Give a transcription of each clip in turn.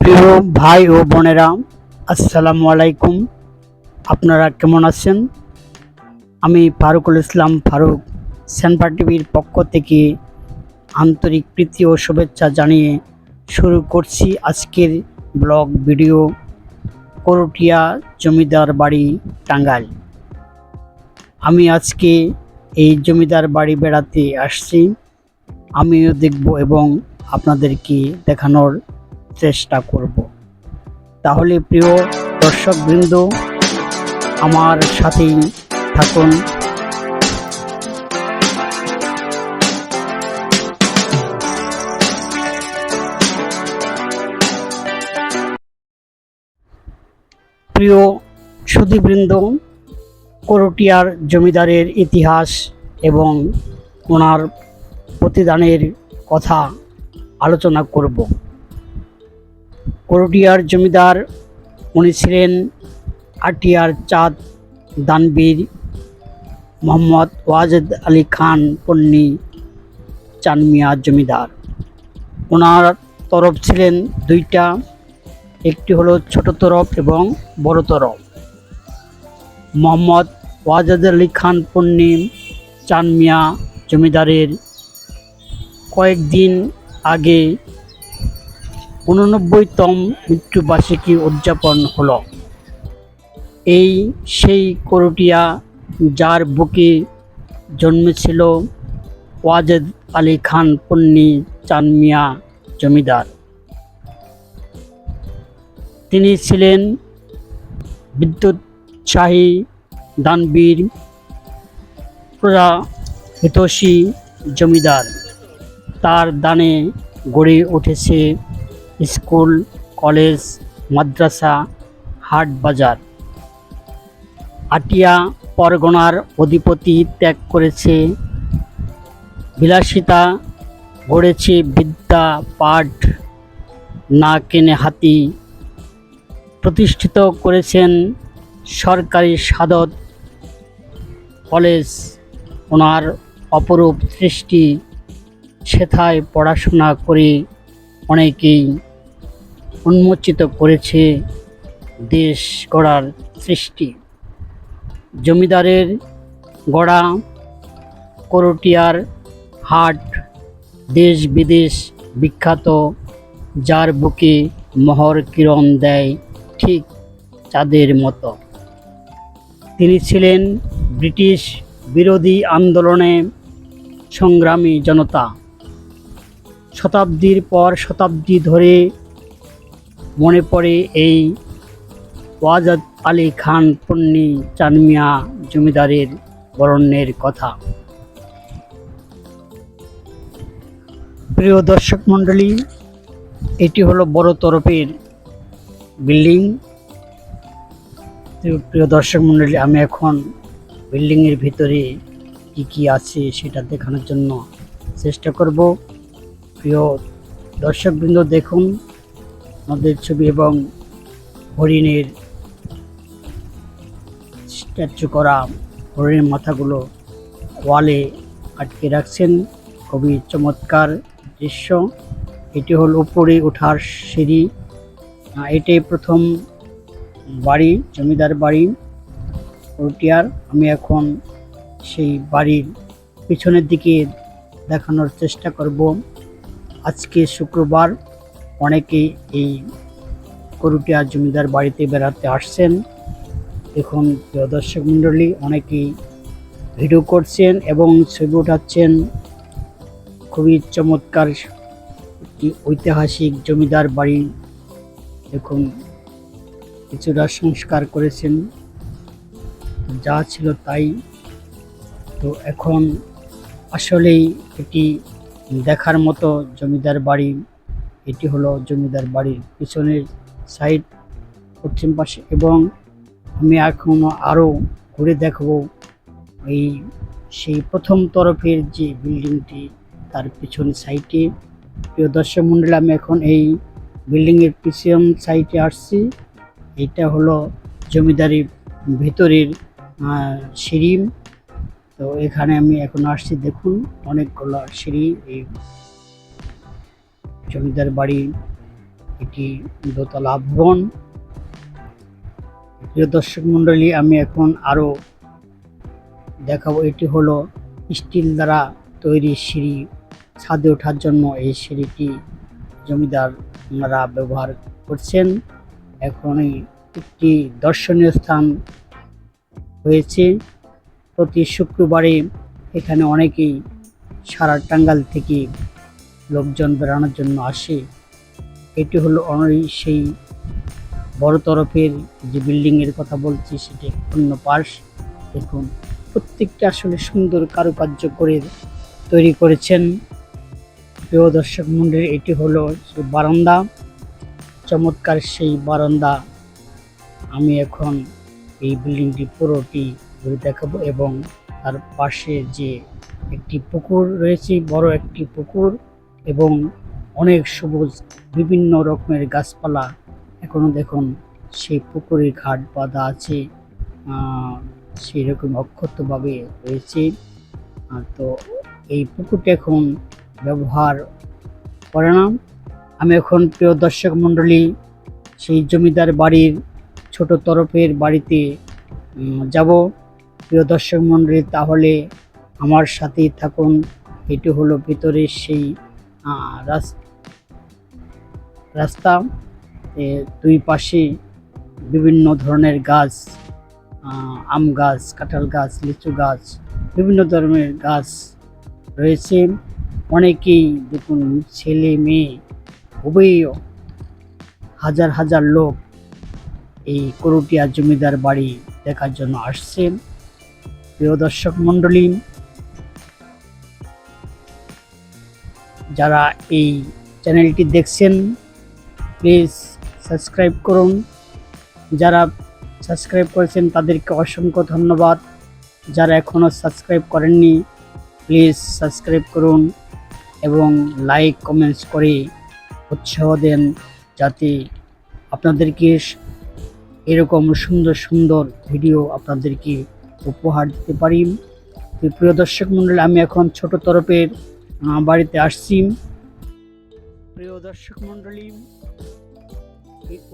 প্রিয় ভাই ও বোনেরা, আসসালামু আলাইকুম। আপনারা কেমন আছেন? আমি ফারুকুল ইসলাম ফারুক সেনপার টিভির পক্ষ থেকে আন্তরিক প্রীতি ও শুভেচ্ছা জানিয়ে শুরু করছি আজকের ব্লগ ভিডিও, করটিয়া জমিদার বাড়ি টাঙ্গাইল। আমি আজকে এই জমিদার বাড়ি বেড়াতে আসছি। আমিও দেখব এবং আপনাদেরকে দেখানোর চেষ্টা করব। তাহলে প্রিয় দর্শকবৃন্দ, আমার সাথেই থাকুন। প্রিয় সুধীবৃন্দ, করটিয়ার জমিদারের ইতিহাস এবং ওনার প্রতিদানের কথা আলোচনা করব। করটিয়ার জমিদার উনি ছিলেন আটিয়ার চাঁদ দানবীর মোহাম্মদ ওয়াজেদ আলী খান পন্নী চানমিয়া জমিদার। ওনার তরফ ছিলেন দুইটা, একটি হলো ছোট তরফ এবং বড় তরফ। মোহাম্মদ ওয়াজেদ আলী খান পন্নী চানমিয়া জমিদারের কয়েকদিন আগে উননব্বইতম মৃত্যুবার্ষিকী উদযাপন হল। এই সেই করটিয়া যার বুকে জন্মেছিল ওয়াজেদ আলী খান পন্নী চানমিয়া জমিদার। তিনি ছিলেন বিদ্যুৎসাহী, দানবীর প্রজা হিতৈষী জমিদার। তার দানে গড়ে উঠেছে স্কুল, কলেজ, মাদ্রাসা, হাট বাজার। আটিয়া পরগনার অধিপতি ত্যাগ করেছে। বিলাসিতা গড়েছে বিদ্যা, পাঠ, না কেনে হাতি। প্রতিষ্ঠিত করেছেন সরকারি সাদত কলেজ। ওনার অপরূপ সৃষ্টি, সেথায় পড়াশোনা করে অনেকেই উন্মোচিত করেছে দেশ গড়ার সৃষ্টি। জমিদারের গড়া, করটিয়ার হাট, দেশ বিদেশ বিখ্যাত, যার বুকে মহর কিরণ দেয় ঠিক চাঁদের মতো। তিনি ছিলেন ব্রিটিশ বিরোধী আন্দোলনে সংগ্রামী জনতা। শতাব্দীর পর শতাব্দী ধরে মনে পড়ে এই ওয়াজাদ আলী খান পন্নী চানমিয়া জমিদারের বরণ্যের কথা। প্রিয় দর্শক মণ্ডলী, এটি হলো বড় তরফের বিল্ডিং। প্রিয় দর্শক মণ্ডলী, আমি এখন বিল্ডিংয়ের ভিতরে কি কি আছে সেটা দেখানোর জন্য চেষ্টা করব। প্রিয় দর্শকবৃন্দ, দেখুন আমাদের ছবি এবং হরিণের স্ট্যাচু করা হরিণের মাথাগুলো ওয়ালে আটকে রাখছেন। খুবই চমৎকার দৃশ্য। এটি হল উপরে ওঠার সিঁড়ি। এটাই প্রথম বাড়ি, জমিদার বাড়ি রুটিয়ার আমি এখন সেই বাড়ির পিছনের দিকে দেখানোর চেষ্টা করব। আজকে শুক্রবার অনেকেই এই করুটিয়া জমিদার বাড়িতে বেড়াতে আসছেন। দেখুন, প্রিয় দর্শক মণ্ডলী, অনেকেই ভিডিও করছেন এবং ছবি ওঠাচ্ছেন খুবই চমৎকার একটি ঐতিহাসিক জমিদার বাড়ি। দেখুন, কিছুটা সংস্কার করেছেন। যা ছিল তাই। তো এখন আসলেই এটি দেখার মতো জমিদার বাড়ি। এটি হলো জমিদার বাড়ির পিছনের সাইড পশ্চিম পাশে, এবং আমি এখনও আরও ঘুরে দেখব এই সেই প্রথম তরফের যে বিল্ডিংটি তার পিছন সাইডে প্রিয় দর্শক মন্ডলী, আমি এখন এই বিল্ডিংয়ের পিছন সাইডে আসছি। এটা হলো জমিদারি ভিতরের সিঁড়ি। তো এখানে আমি এখন আসছি, দেখুন, অনেকগুলো সিঁড়ি, এই জমিদার বাড়ি, এটি দোতলা ভবন। প্রিয় দর্শক মণ্ডলী, আমি এখন আরও দেখাবো, এটি হলো স্টিল দ্বারা তৈরি সিঁড়ি। ছাদে ওঠার জন্য এই সিঁড়িটি জমিদার ওনারা ব্যবহার করছেন। এখন একটি দর্শনীয় স্থান হয়েছে। প্রতি শুক্রবারে এখানে অনেকেই সারা টাঙ্গাল থেকে লোকজন বেড়ানোর জন্য আসে। এটি হলো সেই বড় তরফের যে বিল্ডিংয়ের কথা বলছি, সেটি অন্য পাশ দেখুন, প্রত্যেকটা আসলে সুন্দর কারুকার্য করে তৈরি করেছেন। প্রিয় দর্শক মন্ডলী এটি হলো বারান্দা। চমৎকার সেই বারান্দা। আমি এখন এই বিল্ডিংটি পুরোটি ঘুরে দেখাবো এবং তার পাশে যে একটি পুকুর রয়েছে, বড় একটি পুকুর এবং অনেক সবুজ বিভিন্ন রকমের গাছপালা। এখনও দেখুন সেই পুকুরের ঘাট বাঁধা আছে। সেই রকম অক্ষতভাবে রয়েছে। তো এই পুকুরটি এখন ব্যবহার করে না। আমি এখন প্রিয় দর্শক মণ্ডলী, সেই জমিদার বাড়ির ছোট তরফের বাড়িতে যাব। প্রিয় দর্শক মণ্ডলী, তাহলে আমার সাথেই থাকুন। এটি হলো ভিতরের সেই রাস্তা দুই পাশে বিভিন্ন ধরনের গাছ আম গাছ, কাঁঠাল গাছ, লিচু গাছ, বিভিন্ন ধরনের গাছ রয়েছে। অনেকেই দেখুন ছেলে মেয়ে, খুবই হাজার হাজার লোক এই করুটিয়া জমিদার বাড়ি দেখার জন্য আসছেন। প্রিয় দর্শক মণ্ডলী যারা এই চ্যানেলটি দেখছেন প্লিজ সাবস্ক্রাইব করুন। যারা সাবস্ক্রাইব করেছেন, তাদেরকে অসংখ্য ধন্যবাদ। যারা এখনও সাবস্ক্রাইব করেননি প্লিজ সাবস্ক্রাইব করুন এবং লাইক কমেন্টস করে উৎসাহ দেন যাতে আপনাদেরকে এরকম সুন্দর সুন্দর ভিডিও আপনাদেরকে উপহার দিতে পারি। প্রিয় দর্শক মণ্ডলী, আমি এখন ছোট তরফের বাড়িতে আসছি। প্রিয় দর্শক মণ্ডলী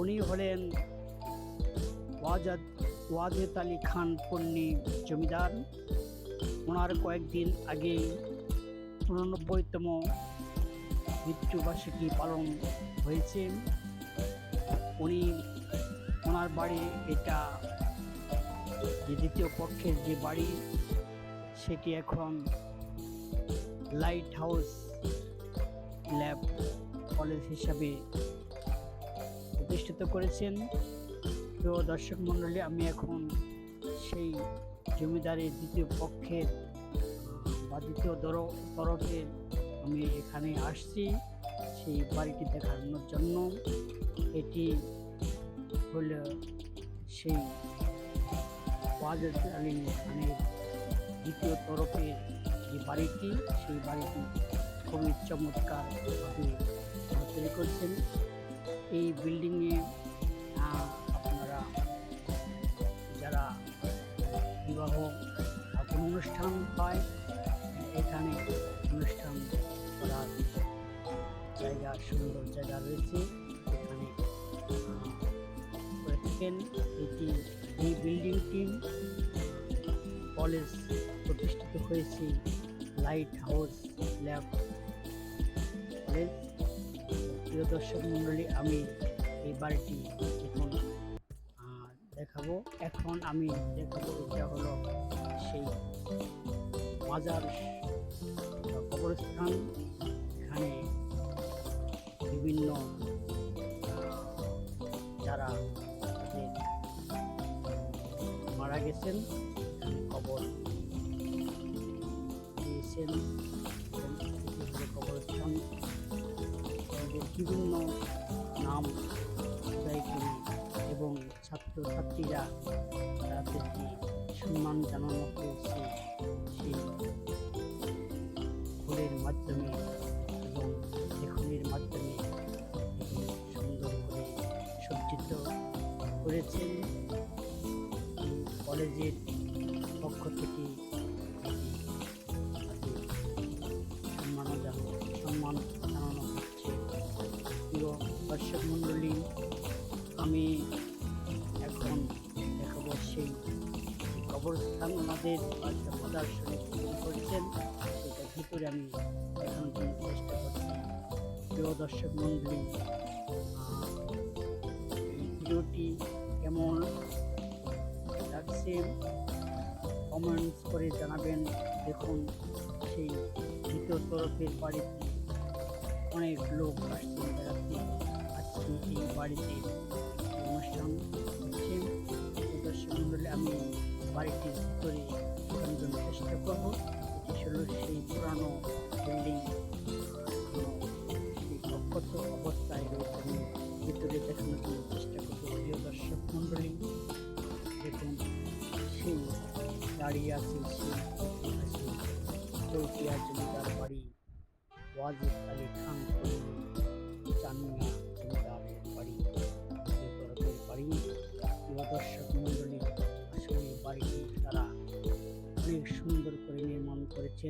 উনি হলেন ওয়াজাদ ওয়াজেদ আলী খান পন্নী জমিদার। ওনার কয়েকদিন আগে উননব্বইতম মৃত্যুবার্ষিকী পালন হয়েছে। উনি ওনার বাড়ি এটা যে দ্বিতীয় পক্ষের যে বাড়ি, সেটি এখন লাইট হাউস ল্যাব কলেজ হিসাবে প্রতিষ্ঠিত করেছেন। প্রিয় দর্শক মণ্ডলী, আমি এখন সেই জমিদারের দ্বিতীয় পক্ষের বা দ্বিতীয় দর- তরফের আমি এখানে আসছি। সেই বাড়িটি দেখানোর জন্য এটি হলো সেই ওয়াজেদ আলী খানের দ্বিতীয় তরফের যে বাড়িটি, সেই বাড়িটি খুবই চমৎকার তৈরি করছেন। এই বিল্ডিংয়ে আপনারা যারা বিবাহ কোনো অনুষ্ঠান পায় এখানে অনুষ্ঠান করার জায়গা, সুন্দর জায়গা রয়েছে। এখানে করে থাকেন এটি, এই বিল্ডিংটি কলেজ প্রতিষ্ঠিত হয়েছে লাইট হাউস ল্যাব প্রিয় দর্শক মণ্ডলী, আমি এই বাড়িটি এখন দেখাবো। এখন আমি দেখাবো এটা হলো সেই মাজার কবরস্থান। এখানে বিভিন্ন যারা মারা গেছেন কবর কবরস্থান বিভিন্ন নাম করে এবং ছাত্রছাত্রীরা তাদেরকে সম্মান জানানো হয়েছে সেই ফুলের মাধ্যমে এবং লেখনের মাধ্যমে সুন্দর করে সজ্জিত করেছেন। কলেজের দর্শক মণ্ডলী, আমি এখন দেখাবো সেই কবরস্থান শরীর তৈরি করছেন। সেটার ভিতরে আমি জন্য চেষ্টা করছি। প্রিয় দর্শক মন্ডলী ভিডিওটি কেমন লাগছে কমেন্টস করে জানাবেন। দেখুন সেই দ্বিতীয় তরফের বাড়িতে অনেক লোক আসছে বেড়াতে আজকে বাড়িতে অনুষ্ঠান হচ্ছে তো দর্শক মন্ডলী আমি বাড়িটির ভিতরে ঢোকানোর জন্য চেষ্টা করব। এটি সেই পুরানো বিল্ডিং। অক্ষত অবস্থায় রয়েছে। আমি ভিতরে দেখানোর জন্য চেষ্টা করব। প্রিয় দর্শক মন্ডলী দেখুন, সেই দাঁড়িয়ে আছে সেই আছে চৌকিয়া জমিদার বাড়ি, ওয়াজিদ।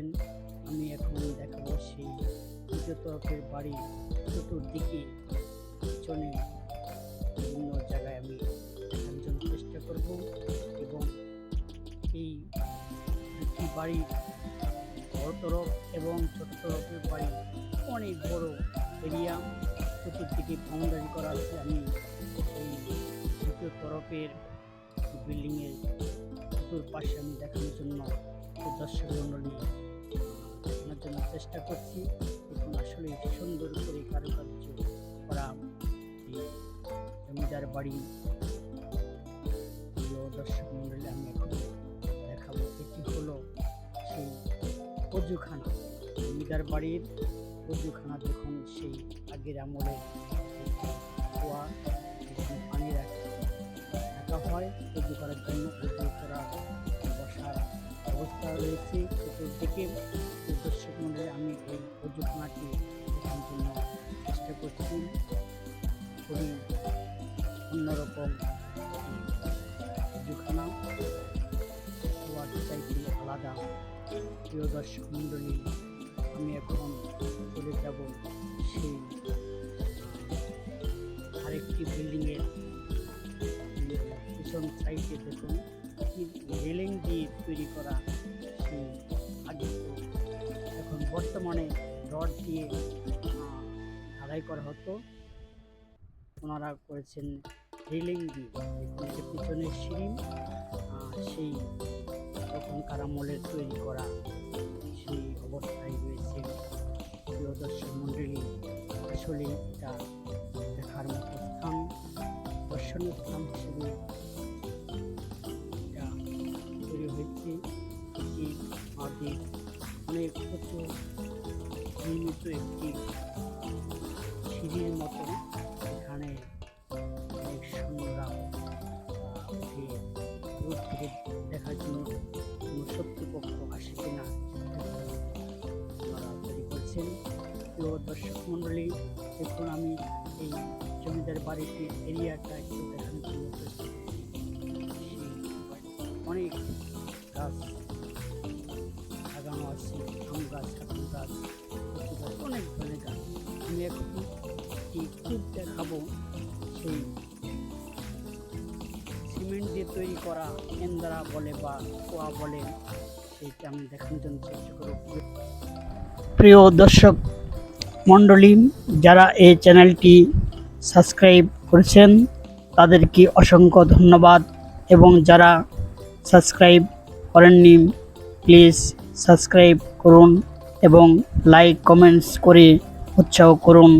করেছেন আমি এখন দেখাবো সেই তরফের বাড়ি চতুর্দিকে পিছনে বিভিন্ন জায়গায় আমি জন্য চেষ্টা করব এবং এই দুটি বাড়ি বড় তরফ এবং ছোট তরফের বাড়ি অনেক বড় এরিয়া চতুর্দিকে বাউন্ডারি করা আছে। আমি এই দ্বিতীয় তরফের বিল্ডিংয়ের চতুর্পাশে আমি দেখানোর জন্য দর্শক মণ্ডলী জন্য চেষ্টা করছি। দেখুন, আসলে সুন্দর করে কারুকার্য করা। জমিদার বাড়ি দর্শক মণ্ডলী আমি এখন দেখাবো এটি হলো সেই অজুখানা। জমিদার বাড়ির অজুখানা যখন সেই আগের আমলে কুয়া যেখানে পানি রাখা হয়, অজু করার জন্য অজু করার বসার ব্যবস্থা রয়েছে। চতুর্দিকে তো দর্শক মন্ডলী আমি এই অজুখানাটি দেখার জন্য চেষ্টা করছি। খুবই অন্যরকম অজুখানা কুয়ার চাইতে আলাদা। প্রিয় দর্শক মণ্ডলী, আমি এখন চলে যাব সেই আরেকটি বিল্ডিংয়ের পিছন সাইডে দেখুন। রেলিং দিয়ে তৈরি করা সেই আগে এখন বর্তমানে রড দিয়ে ঢালাই করা হতো। ওনারা করেছেন রেলিং দিয়ে। যে পিছনের সিঁড়ি সেই তখনকার আমলের তৈরি করা সেই অবস্থায় রয়েছে দর্শক আসলে এটা দেখার মতো স্থান, দর্শনীয় স্থান হিসেবে হয়েছে এটি আমাদের অনেক উঁচু নির্মিত একটি সিঁড়ির মতো এখানে অনেক সৈন্যরা আহ, উঠে থেকে দেখার জন্য কোনো শত্রুপক্ষ আসে কিনা তৈরি করছেন। প্রিয় দর্শক মণ্ডলী দেখুন আমি এই জমিদার বাড়িটির এরিয়াটা একটু দেখানোর জন্য অনেক আমি একটি দেখাবো সেই সিমেন্ট দিয়ে তৈরি করা এন্দারা বলে বা কোয়া বলে সেইটা আমি দেখানোর জন্য চেষ্টা করব প্রিয় দর্শক মণ্ডলী, যারা এই চ্যানেলটি সাবস্ক্রাইব করেছেন, তাদেরকে অসংখ্য ধন্যবাদ এবং যারা সাবস্ক্রাইব করেননি, প্লিজ সাবস্ক্রাইব করুন এবং লাইক, কমেন্টস করে উৎসাহ করুন।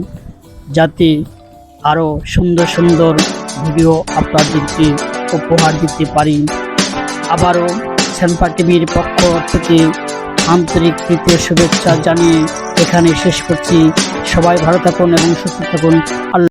যাতে আরও সুন্দর সুন্দর ভিডিও আপনাদেরকে উপহার দিতে পারি। আবারও শ্যাম্পা টিভির পক্ষ থেকে আন্তরিক তৃতীয় শুভেচ্ছা জানিয়ে এখানে শেষ করছি। সবাই ভালো থাকুন এবং সুস্থ থাকুন। আল্লাহ